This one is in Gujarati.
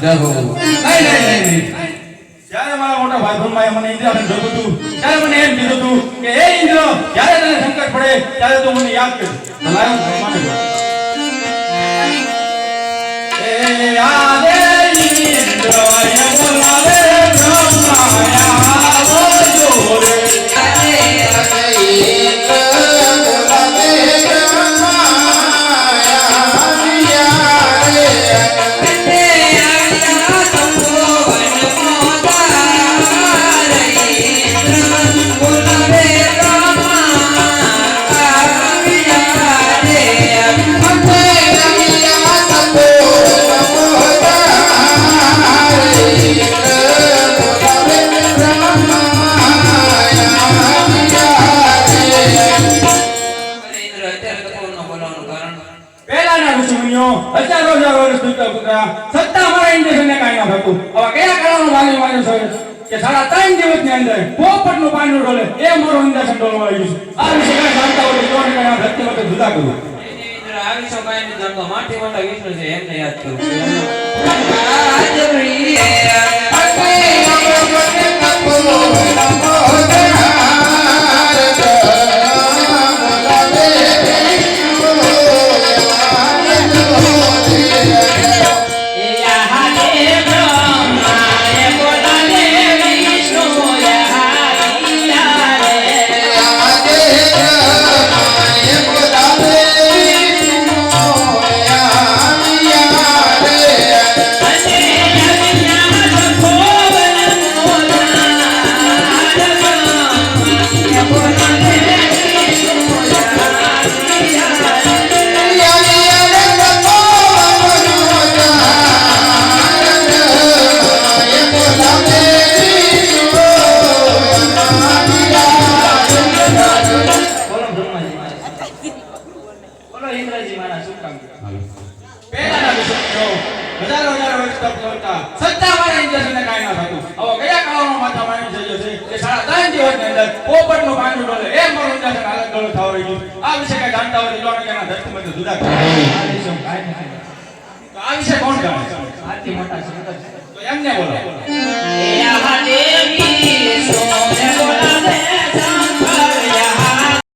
નહીં નહીં નહીં મારા મોટા ભાઈ મને ઇન્દ્રાને જોયું હતું ત્યારે મને એમ કીધું હતું કે એ ઇન્દ્ર જ્યારે તને સંકટ પડે ત્યારે તું મને યાદ કર. એ યાદ ઇન્દ્ર. પહેલાના ઋષિમુનિઓ હજારો હજારો વર્ષ સુધી પુત્રા સત્તા મારા ઇન્દ્રસનને કાંઈ ન થતું હવે કયા કારણો માની માન્યો છે કે સાડા ત્રણ દિવસની અંદર પોપટનું પાણી ડોલે એ મારો ઇન્દ્રસન ડોલવા આવ્યું છે. આ વિશે કાંઈ જાણતા હોય તો કાંઈ ભક્તિ માટે જુદા કરું. માટી મોટા વિષ્ણુ છે એમને યાદ કરું ઇન્દ્રજી શું કામ હજારો હજારો કરતા કાંઈ ના થતું. હવે કયા કાળાનો માથા માની છે? કે સાડા ત્રણ દિવસની અંદર પોપટનું પાંદડું ડોલે એ મારું ઇન્દ્રસન હાલત ડોલે થવા રહ્યું આ વિશે કાંઈ જાણતા હોય તો જોડે કે એના ધરતીમાંથી જુદા આ વિશે કોણ જાણે? છે? આથી મોટા શંકર